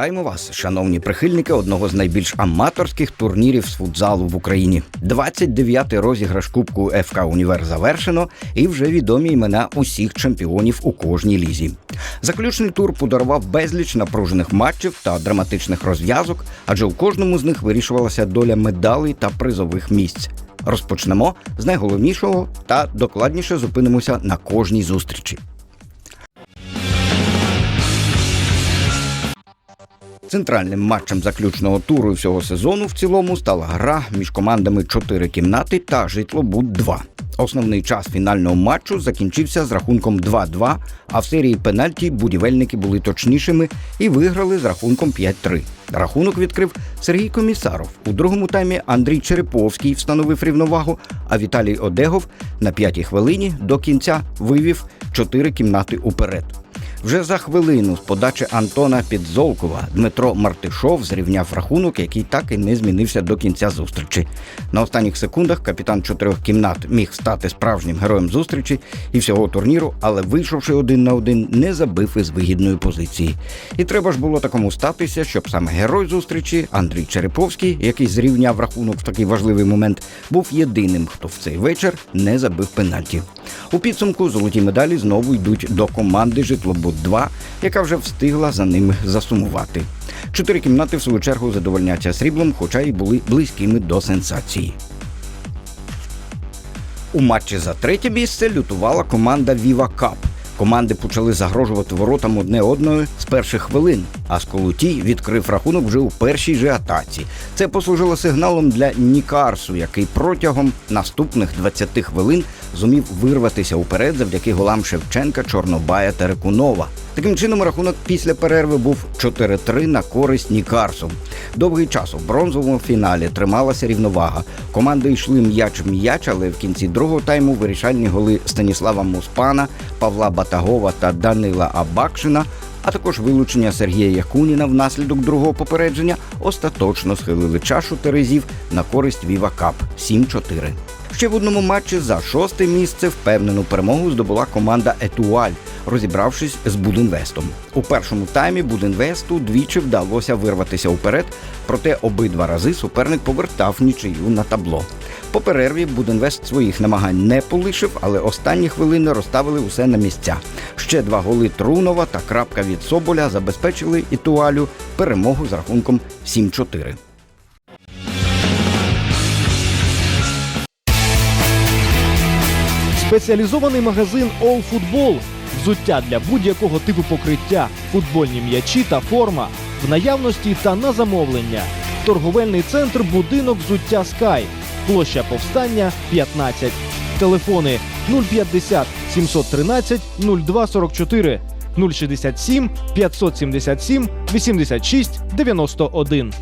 Вітаємо вас, шановні прихильники одного з найбільш аматорських турнірів з футзалу в Україні. 29-й розіграш Кубку ФК Універ завершено, і вже відомі імена усіх чемпіонів у кожній лізі. Заключний тур подарував безліч напружених матчів та драматичних розв'язок, адже у кожному з них вирішувалася доля медалей та призових місць. Розпочнемо з найголовнішого та докладніше зупинимося на кожній зустрічі. Центральним матчем заключного туру всього сезону в цілому стала гра між командами чотири кімнати та житлобуд 2 Основний час фінального матчу закінчився з рахунком 2-2, а в серії пенальті будівельники були точнішими і виграли з рахунком 5-3. Рахунок відкрив Сергій Комісаров. У другому таймі Андрій Череповський встановив рівновагу, а Віталій Одегов на п'ятій хвилині до кінця вивів чотири кімнати уперед. Вже за хвилину з подачі Антона Підзолкова Дмитро Мартишов зрівняв рахунок, який так і не змінився до кінця зустрічі. На останніх секундах капітан чотирьох кімнат міг стати справжнім героєм зустрічі і всього турніру, але вийшовши один на один, не забив із вигідної позиції. І треба ж було такому статися, щоб саме герой зустрічі Андрій Череповський, який зрівняв рахунок в такий важливий момент, був єдиним, хто в цей вечір не забив пенальті. У підсумку золоті медалі знову йдуть до команди Житлобуд-2, яка вже встигла за ними засумувати. Чотири кімнати в свою чергу задовольняться сріблом, хоча й були близькими до сенсації. У матчі за третє місце лютувала команда Віва Кап. Команди почали загрожувати воротам одне одною з перших хвилин, а Сколутій відкрив рахунок вже у першій же атаці. Це послужило сигналом для Нікарсу, який протягом наступних 20 хвилин зумів вирватися уперед завдяки голам Шевченка, Чорнобая та Рекунова. Таким чином, рахунок після перерви був 4-3 на користь Нікарсу. Довгий час у бронзовому фіналі трималася рівновага. Команди йшли м'яч в м'яч, але в кінці другого тайму вирішальні голи Станіслава Муспана, Павла Батагова та Данила Абакшина. А також вилучення Сергія Якуніна внаслідок другого попередження остаточно схилили чашу терезів на користь Віва Кап 7-4. Ще в одному матчі за шосте місце впевнену перемогу здобула команда Етуаль, розібравшись з Будинвестом. У першому таймі Будинвесту двічі вдалося вирватися уперед, проте обидва рази суперник повертав нічию на табло. По перерві Будинвест своїх намагань не полишив, але останні хвилини розставили усе на місця. Ще два голи Трунова та крапка від Соболя забезпечили Ітуалю перемогу з рахунком 7-4. Спеціалізований магазин All Football. Взуття для будь-якого типу покриття, футбольні м'ячі та форма в наявності та на замовлення. Торговельний центр Будинок взуття Sky. Площа Повстання 15. Телефони 050 713 0244 067 577 86 91.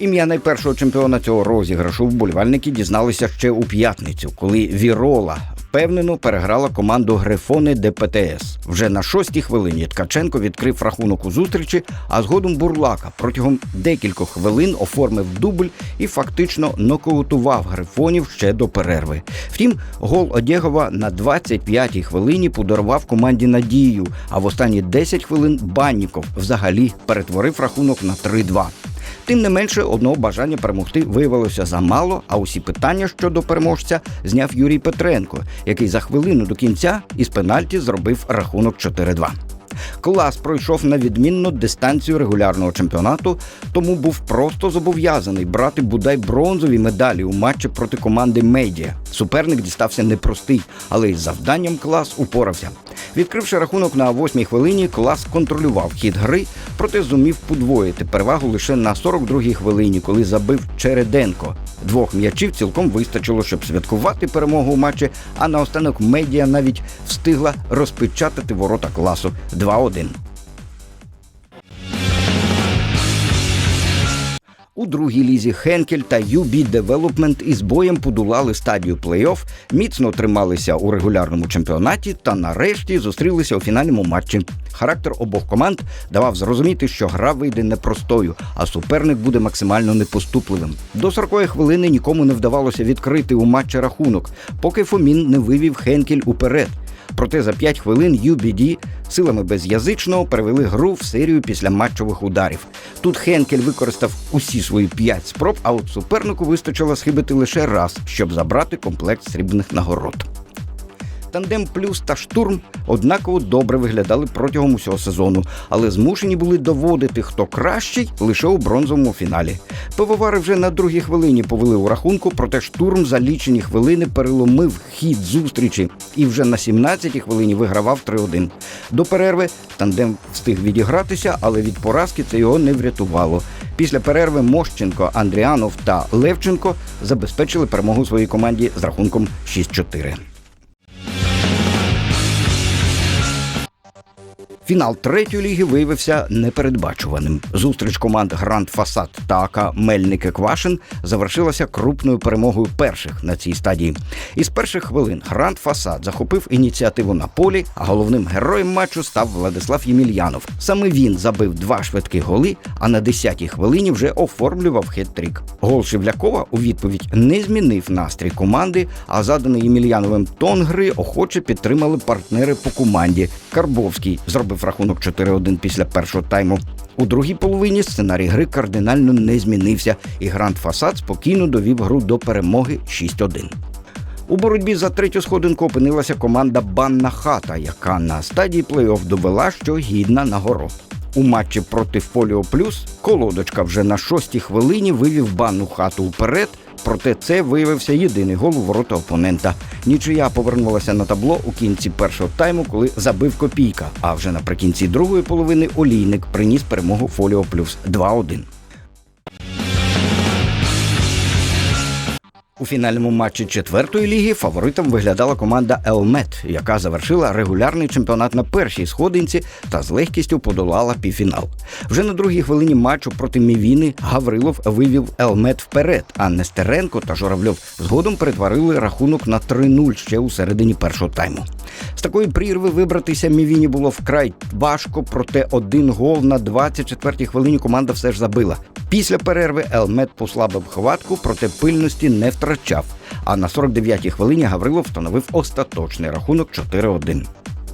Ім'я найпершого чемпіона цього розіграшу вболівальники дізналися ще у п'ятницю, коли Вірола впевнено переграла команду Грифони ДПТС. Вже на шостій хвилині Ткаченко відкрив рахунок у зустрічі, а згодом Бурлака протягом декількох хвилин оформив дубль і фактично нокаутував грифонів ще до перерви. Втім, гол Одєгова на 25-й хвилині подарував команді надію. А в останні 10 хвилин Банніков взагалі перетворив рахунок на 3-2. Тим не менше, одного бажання перемогти виявилося замало, а усі питання щодо переможця зняв Юрій Петренко, який за хвилину до кінця із пенальті зробив рахунок 4-2. Клас пройшов на відмінну дистанцію регулярного чемпіонату, тому був просто зобов'язаний брати бодай бронзові медалі у матчі проти команди Медіа. Суперник дістався непростий, але із завданням клас упорався. Відкривши рахунок на восьмій хвилині, клас контролював хід гри, проте зумів подвоїти перевагу лише на 42-й хвилині, коли забив Череденко. Двох м'ячів цілком вистачило, щоб святкувати перемогу у матчі, а наостанок медіа навіть встигла розпечатати ворота класу 2-1. У другій лізі Хенкель та UB Development із боєм подолали стадію плей-офф, міцно трималися у регулярному чемпіонаті та нарешті зустрілися у фінальному матчі. Характер обох команд давав зрозуміти, що гра вийде непростою, а суперник буде максимально непоступливим. До 40-ї хвилини нікому не вдавалося відкрити у матчі рахунок, поки Фомін не вивів Хенкель уперед. Проте за 5 хвилин UBD силами без'язичного перевели гру в серію після матчових ударів. Тут Хенкель використав усі свої 5 спроб, а от супернику вистачило схибити лише раз, щоб забрати комплект срібних нагород. Тандем плюс та штурм однаково добре виглядали протягом усього сезону, але змушені були доводити, хто кращий лише у бронзовому фіналі. Пивовари вже на другій хвилині повели у рахунку, проте штурм за лічені хвилини переломив хід зустрічі і вже на 17-й хвилині вигравав 3-1. До перерви тандем встиг відігратися, але від поразки це його не врятувало. Після перерви Мощенко, Андріанов та Левченко забезпечили перемогу своїй команді з рахунком 6-4. Фінал третьої ліги виявився непередбачуваним. Зустріч команд Гранд Фасад та АК Мельники Квашин завершилася крупною перемогою перших на цій стадії. Із перших хвилин Гранд Фасад захопив ініціативу на полі, а головним героєм матчу став Владислав Ємельянов. Саме він забив два швидкі голи, а на 10-й хвилині вже оформлював хет-трік. Гол Шевлякова у відповідь не змінив настрій команди, а заданий Ємельяновим тон гри охоче підтримали партнери по команді. Карбовський зробив рахунок 4-1 після першого тайму. У другій половині сценарій гри кардинально не змінився, і Гранд Фасад спокійно довів гру до перемоги 6-1. У боротьбі за третю сходинку опинилася команда Банна Хата, яка на стадії плей-офф довела, що гідна нагород. У матчі проти Фоліо Плюс колодочка вже на шостій хвилині вивів банну хату вперед. Проте це виявився єдиний гол у ворота опонента. Нічия повернулася на табло у кінці першого тайму, коли забив копійка. А вже наприкінці другої половини олійник приніс перемогу Фоліо Плюс 2-1. У фінальному матчі четвертої ліги фаворитом виглядала команда Елмет, яка завершила регулярний чемпіонат на першій сходинці та з легкістю подолала півфінал. Вже на другій хвилині матчу проти Мівіни Гаврилов вивів Елмет вперед, а Нестеренко та Журавльов згодом перетворили рахунок на 3-0 ще у середині першого тайму. З такої прірви вибратися Мівіні було вкрай важко, проте один гол на 24-й хвилині команда все ж забила. Після перерви Елмет послабив хватку, проте пильності не втрачав. А на 49-й хвилині Гаврилов встановив остаточний рахунок 4-1.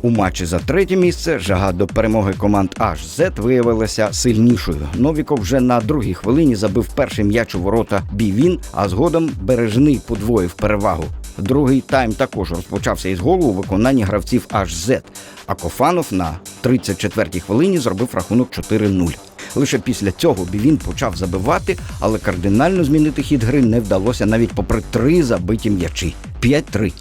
У матчі за третє місце жага до перемоги команд HZ виявилася сильнішою. Новіков вже на другій хвилині забив перший м'яч у ворота Бівін, а згодом бережний подвоїв перевагу. Другий тайм також розпочався із голу у виконанні гравців HZ, а Кофанов на 34-й хвилині зробив рахунок 4-0. Лише після цього Бівін почав забивати, але кардинально змінити хід гри не вдалося навіть попри три забиті м'ячі 5-3.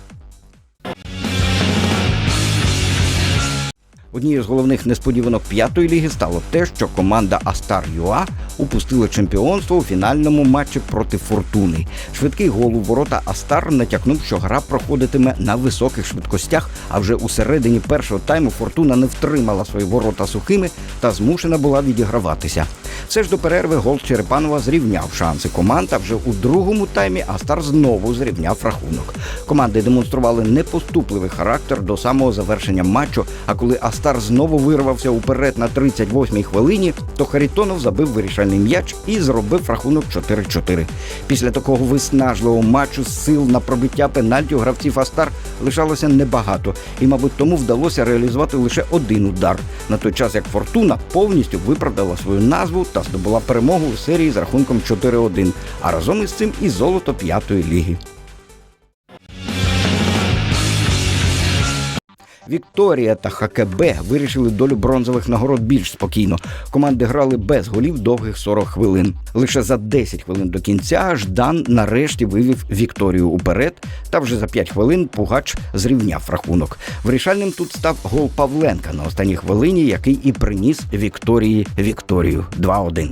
Однією з головних несподіванок п'ятої ліги стало те, що команда Астар Юа упустила чемпіонство у фінальному матчі проти Фортуни. Швидкий гол у ворота Астар натякнув, що гра проходитиме на високих швидкостях. А вже у середині першого тайму Фортуна не втримала свої ворота сухими та змушена була відіграватися. Все ж до перерви гол Черепанова зрівняв шанси команд, а вже у другому таймі Астар знову зрівняв рахунок. Команди демонстрували непоступливий характер до самого завершення матчу. А коли Астар знову вирвався уперед на 38-й хвилині, то Харітонов забив вирішальний м'яч і зробив рахунок 4-4. Після такого виснажливого матчу сил на пробиття пенальті у гравців Астар лишалося небагато, і, мабуть, тому вдалося реалізувати лише один удар. На той час як Фортуна повністю виправдала свою назву та здобула перемогу у серії з рахунком 4-1, а разом із цим і золото п'ятої ліги. Вікторія та ХКБ вирішили долю бронзових нагород більш спокійно. Команди грали без голів довгих 40 хвилин. Лише за 10 хвилин до кінця Ждан нарешті вивів Вікторію уперед. Та вже за 5 хвилин Пугач зрівняв рахунок. Вирішальним тут став гол Павленка на останній хвилині, який і приніс Вікторії Вікторію 2-1.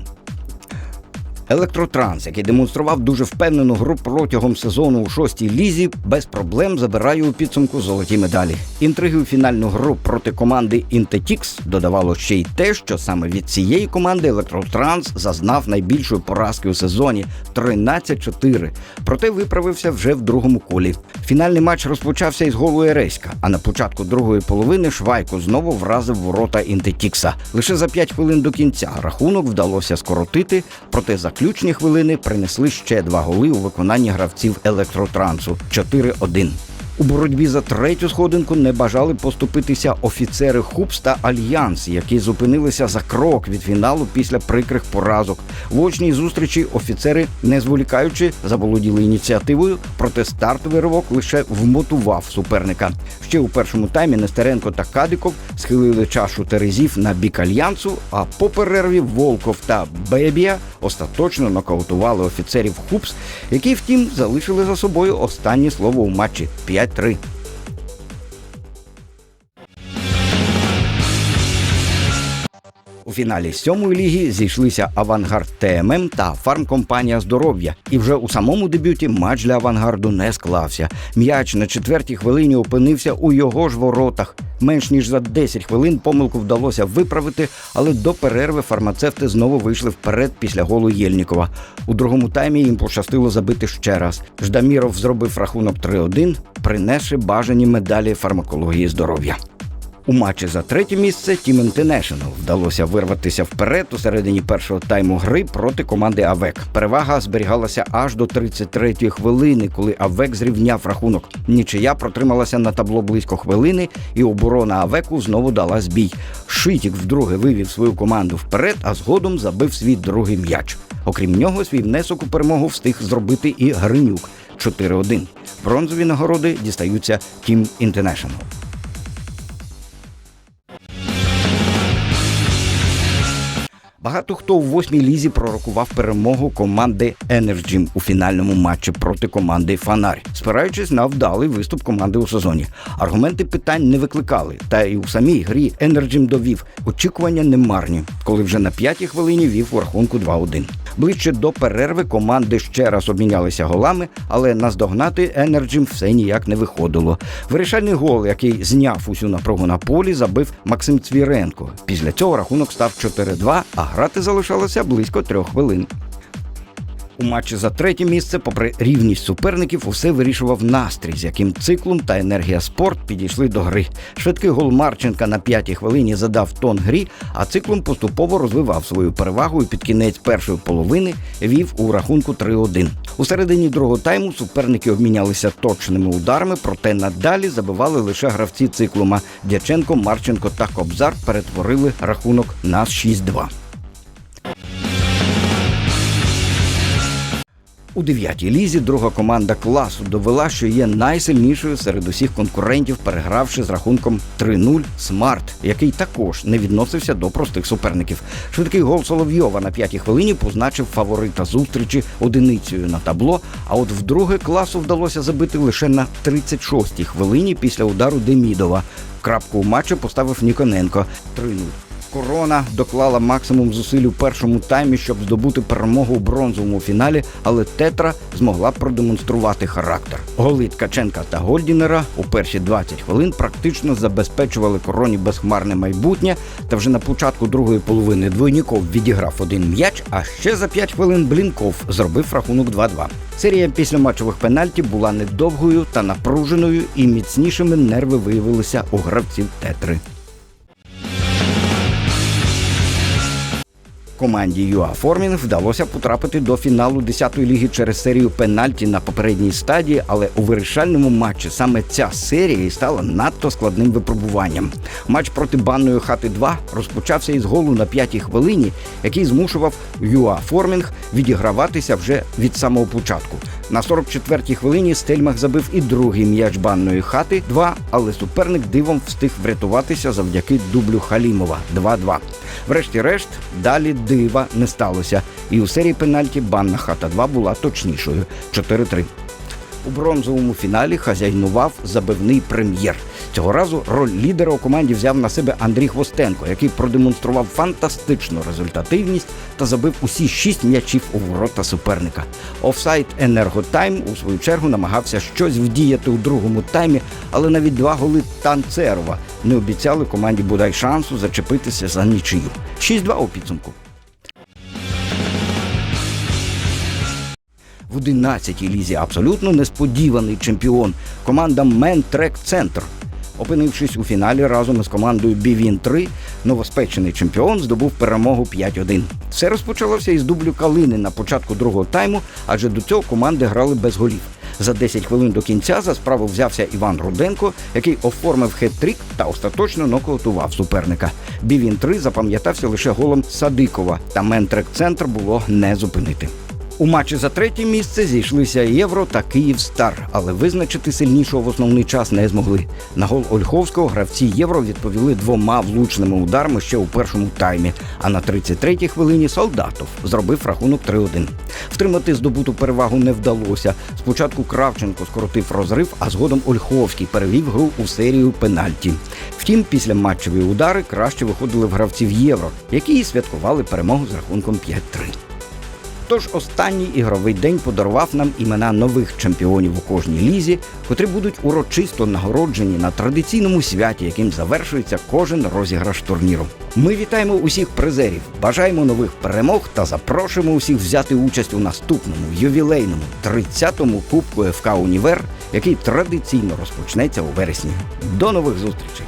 Електротранс, який демонстрував дуже впевнену гру протягом сезону у шостій лізі, без проблем забирає у підсумку золоті медалі. Інтриги у фінальну гру проти команди Інтетікс додавало ще й те, що саме від цієї команди Електротранс зазнав найбільшої поразки у сезоні 13-4. Проте виправився вже в другому колі. Фінальний матч розпочався із голу Ереська, а на початку другої половини Швайко знову вразив ворота Інтетікса. Лише за 5 хвилин до кінця рахунок вдалося скоротити, проте заключні хвилини принесли ще два голи у виконанні гравців електротрансу 4-1. У боротьбі за третю сходинку не бажали поступитися офіцери Хупс та Альянс, які зупинилися за крок від фіналу після прикрих поразок. В очній зустрічі офіцери, не зволікаючи, заволоділи ініціативою, проте стартовий ривок лише вмотував суперника. Ще у першому таймі Нестеренко та Кадиков схилили чашу терезів на бік альянсу. А по перерві Волков та Бебія остаточно нокаутували офіцерів Хупс, які, втім, залишили за собою останнє слово у матчі Three. Фіналі сьомої ліги зійшлися Авангард ТММ та фармкомпанія здоров'я. І вже у самому дебюті матч для авангарду не склався. М'яч на четвертій хвилині опинився у його ж воротах. Менш ніж за 10 хвилин помилку вдалося виправити, але до перерви фармацевти знову вийшли вперед після голу Єльнікова. У другому таймі їм пощастило забити ще раз. Ждаміров зробив рахунок 3-1, принесши бажані медалі фармакології здоров'я. У матчі за третє місце Team International вдалося вирватися вперед у середині першого тайму гри проти команди АВЕК. Перевага зберігалася аж до 33-ї хвилини, коли АВЕК зрівняв рахунок. Нічия протрималася на табло близько хвилини, і оборона АВЕКу знову дала збій. Шитік вдруге вивів свою команду вперед, а згодом забив свій другий м'яч. Окрім нього, свій внесок у перемогу встиг зробити і Гринюк 4-1. Бронзові нагороди дістаються Team International. Багато хто у восьмій лізі пророкував перемогу команди Енерджім у фінальному матчі проти команди Фонарь, спираючись на вдалий виступ команди у сезоні. Аргументи питань не викликали, та і у самій грі Енерджім довів очікування немарні, коли вже на п'ятій хвилині вів у рахунку 2-1. Ближче до перерви команди ще раз обмінялися голами, але наздогнати Енерджім все ніяк не виходило. Вирішальний гол, який зняв усю напругу на полі, забив Максим Цвіренко. Після цього рахунок став 4-2, а грати залишалося близько трьох хвилин. У матчі за третє місце, попри рівність суперників, усе вирішував настрій, з яким циклум та енергія спорт підійшли до гри. Швидкий гол Марченка на п'ятій хвилині задав тон грі, а циклум поступово розвивав свою перевагу і під кінець першої половини вів у рахунку 3-1. У середині другого тайму суперники обмінялися точними ударами, проте надалі забивали лише гравці циклума. Дяченко, Марченко та Кобзар перетворили рахунок на 6-2. У дев'ятій лізі друга команда класу довела, що є найсильнішою серед усіх конкурентів, перегравши з рахунком 3-0 Смарт, який також не відносився до простих суперників. Швидкий гол Соловйова на п'ятій хвилині позначив фаворита зустрічі одиницею на табло. А от вдруге класу вдалося забити лише на 36-й хвилині після удару Демідова. Крапку у матчі поставив Ніконенко 3-0. Корона доклала максимум зусиль у першому таймі, щоб здобути перемогу у бронзовому фіналі, але Тетра змогла продемонструвати характер. Голи Ткаченка та Гольдінера у перші 20 хвилин практично забезпечували короні безхмарне майбутнє. Та вже на початку другої половини двойніков відіграв один м'яч, а ще за 5 хвилин Блінков зробив рахунок 2-2. Серія після матчових пенальті була недовгою та напруженою, і міцнішими нерви виявилися у гравців Тетри. Команді ЮА Формінг вдалося потрапити до фіналу 10-ї ліги через серію пенальті на попередній стадії, але у вирішальному матчі саме ця серія і стала надто складним випробуванням. Матч проти банної хати 2 розпочався із голу на п'ятій хвилині, який змушував ЮА Формінг відіграватися вже від самого початку. На 44-й хвилині Стельмах забив і другий м'яч банної хати 2, але суперник дивом встиг врятуватися завдяки дублю Халімова 2-2. Врешті-решт, далі дива не сталося, і у серії пенальті банна хата 2 була точнішою 4-3. У бронзовому фіналі хазяйнував забивний прем'єр. Цього разу роль лідера у команді взяв на себе Андрій Хвостенко, який продемонстрував фантастичну результативність та забив усі шість м'ячів у ворота суперника. Офсайд Енерготайм у свою чергу намагався щось вдіяти у другому таймі, але навіть два голи Танцерова не обіцяли команді бодай шансу зачепитися за нічию. 6-2 у підсумку. В 11-й лізі абсолютно несподіваний чемпіон команда Ментрек Центр. Опинившись у фіналі разом із командою Бівін 3 новоспечений чемпіон здобув перемогу 5-1. Все розпочалося із дублю Калини на початку другого тайму, адже до цього команди грали без голів. За 10 хвилин до кінця за справу взявся Іван Руденко, який оформив хет-трік та остаточно нокаутував суперника. Бівін 3 запам'ятався лише голом Садикова, та Ментрек Центр було не зупинити. У матчі за третє місце зійшлися Євро та Київстар, але визначити сильнішого в основний час не змогли. На гол Ольховського гравці Євро відповіли двома влучними ударами ще у першому таймі. А на 33-й хвилині Солдатов зробив рахунок 3-1. Втримати здобуту перевагу не вдалося. Спочатку Кравченко скоротив розрив, а згодом Ольховський перевів гру у серію пенальті. Втім, після матчеві удари краще виходили в гравців Євро, які і святкували перемогу з рахунком 5-3. Тож останній ігровий день подарував нам імена нових чемпіонів у кожній лізі, котрі будуть урочисто нагороджені на традиційному святі, яким завершується кожен розіграш турніру. Ми вітаємо усіх призерів, бажаємо нових перемог та запрошуємо усіх взяти участь у наступному ювілейному 30-му кубку ФК Універ, який традиційно розпочнеться у вересні. До нових зустрічей!